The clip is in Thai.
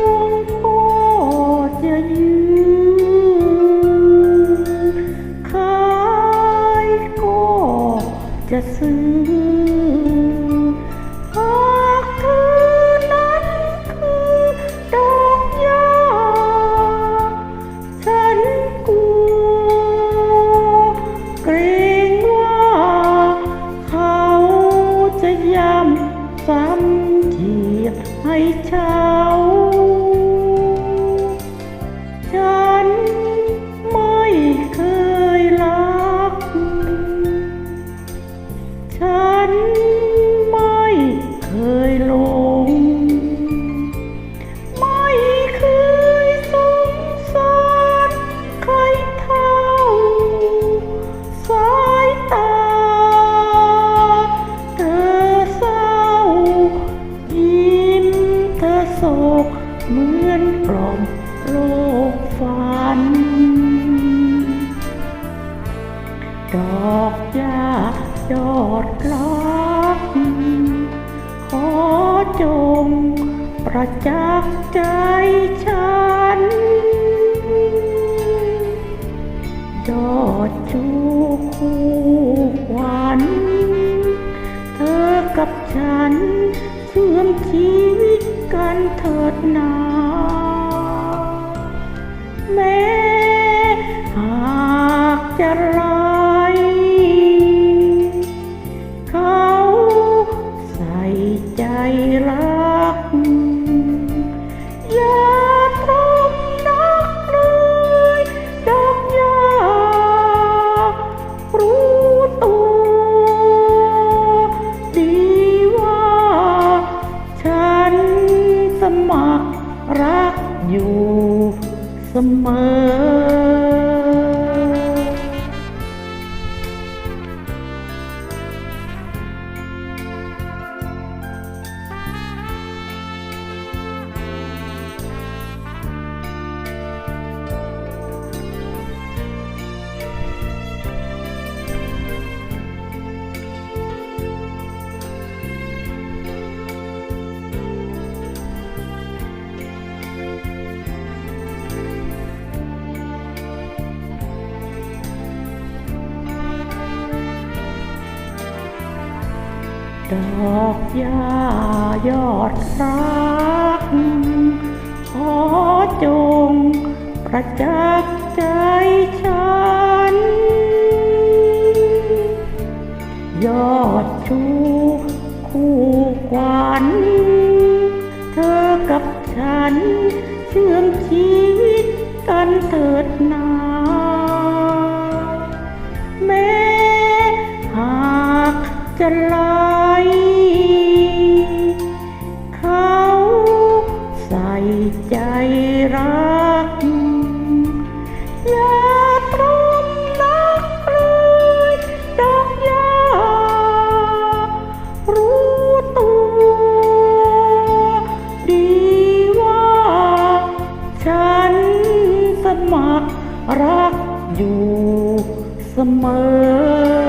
วงก็จะยืนขายก็จะซื้อหากเธอนั้นคือดอกหญ้าฉันกลัวเกรงว่า เขาจะย้ำซ้ำเห ยียให้เช้า ก เหมือนกล่อมโลกฝัน ดอกหญ้ายอดรัก ขอจงประจักษ์ใจฉัน ยอดชูคู่ขวัญ เธอกับฉันเชื่อมชี กันเถิดนาแม้หากจะรอ เดอกหญ้ายอดรัก ขอจงประจักษ์ใจฉัน ยอดชูคู่ขวัญเธอกับฉัน เชื่อมชีวิตกันเถิดนาแม้หากจะล่ เขาใส่ใจรักอย่าตรมลักเลยดอกยารู้ตัวดีว่า ฉันสมัครรักอยู่เสมอ